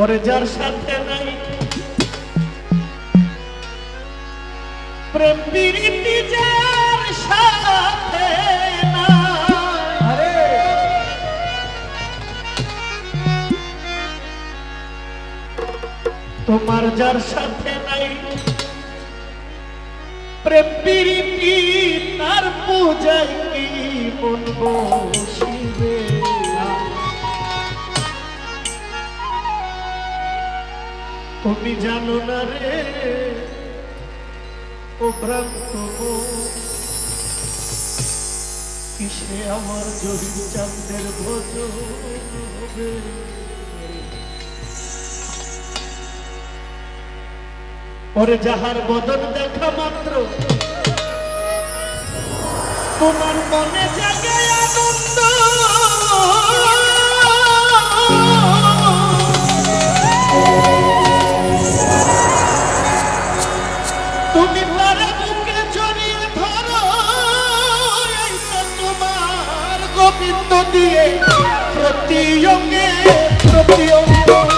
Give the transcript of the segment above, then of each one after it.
ওরে যার সাথে নাই। প্রেম প্রীতি যার সাথে তোমার যার সাথে নাই। প্রেম প্রীতি তার পূজায় কি মন তুমি জানো না রে, ও ভ্রান্ত কিসে আমার জহির চাঁদের ভোজন হবে? ওরে যাহার বদন দেখা মাত্র, তোমার মনে জাগে আনন্দ। তুমি তার বুকে জড়িয়ে ধরো তোমার গোবিন্দ দিয়ে প্রতি অঙ্গ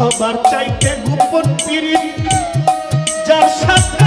সবার চাইতে গোপন পিড়ি যার সাথে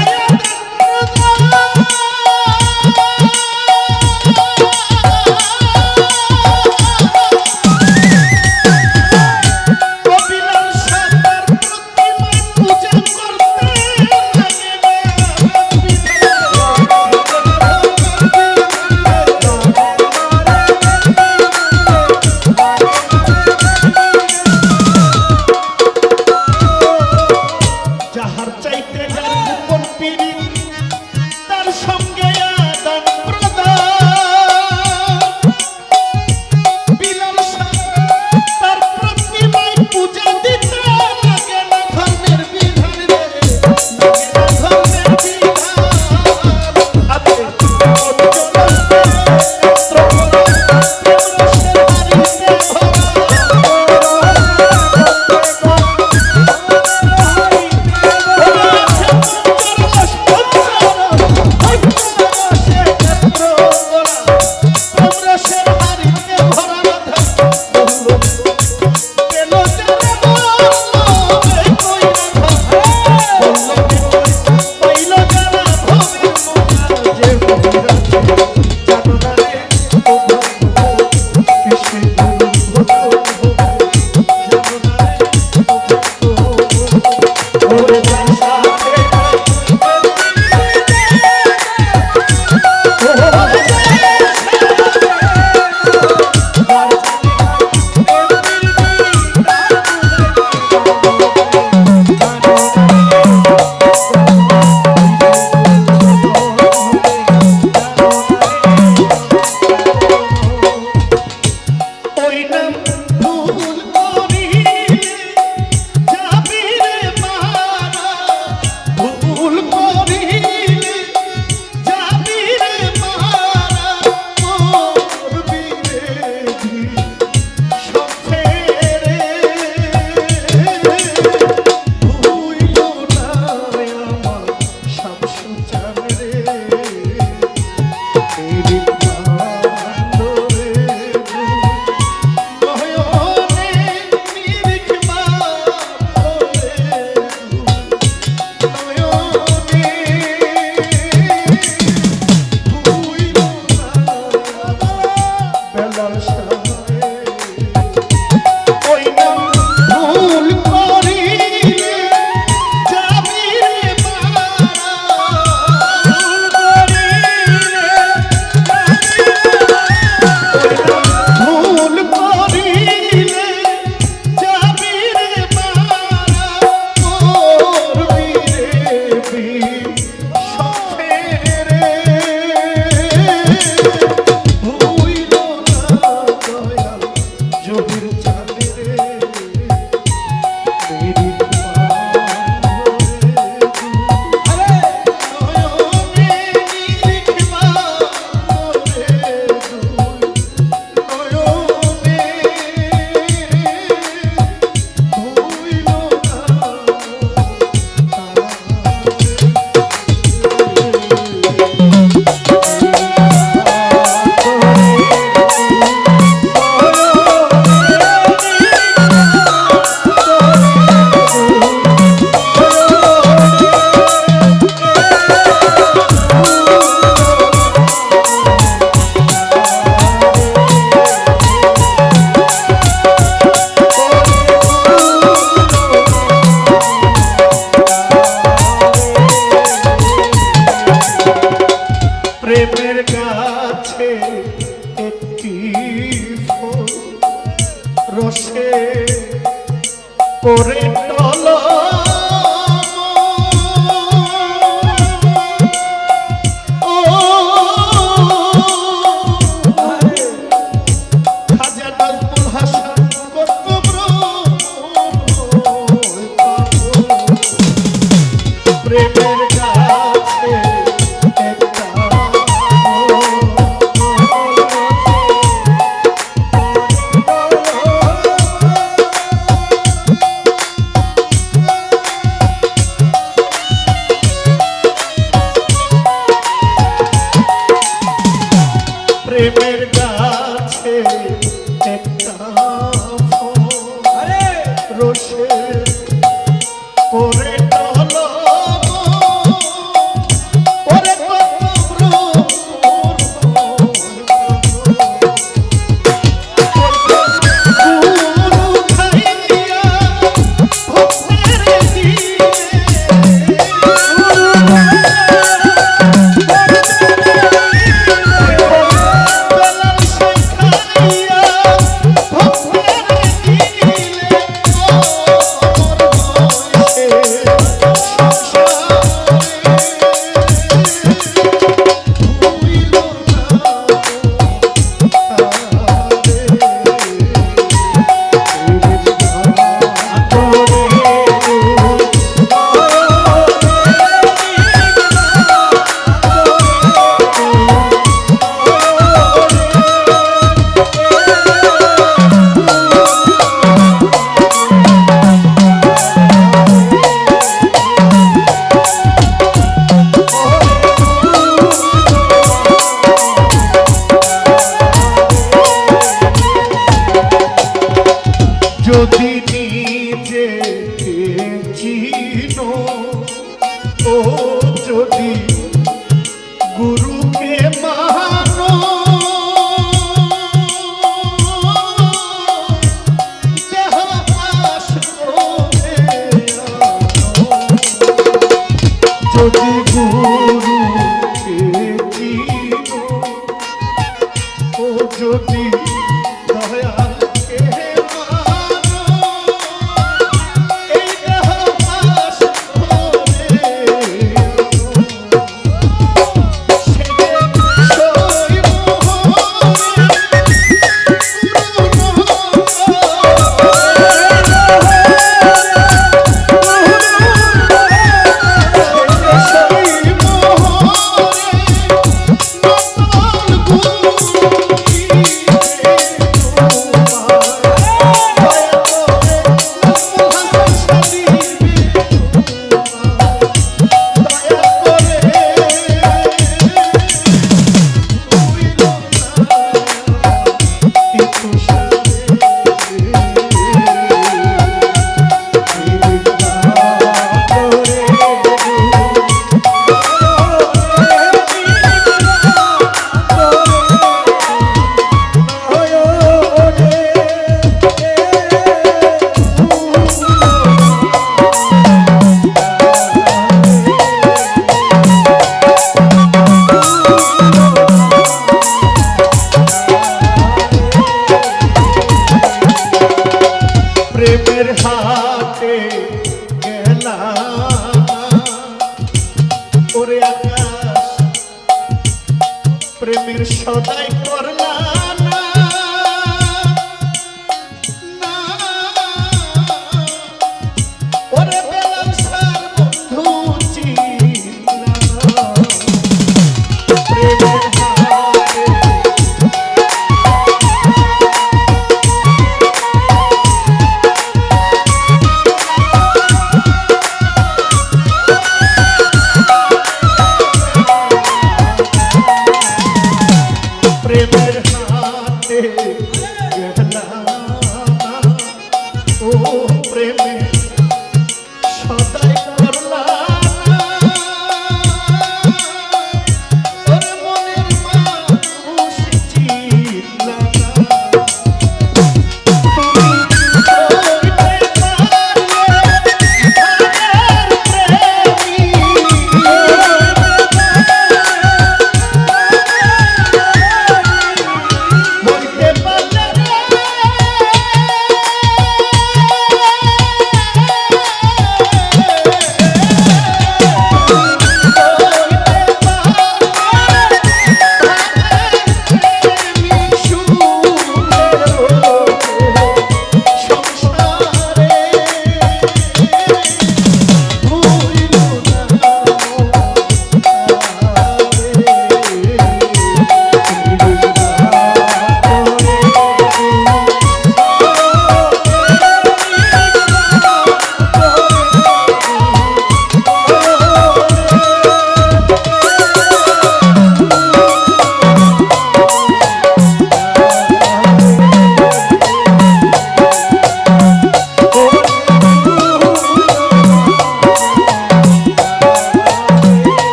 আছে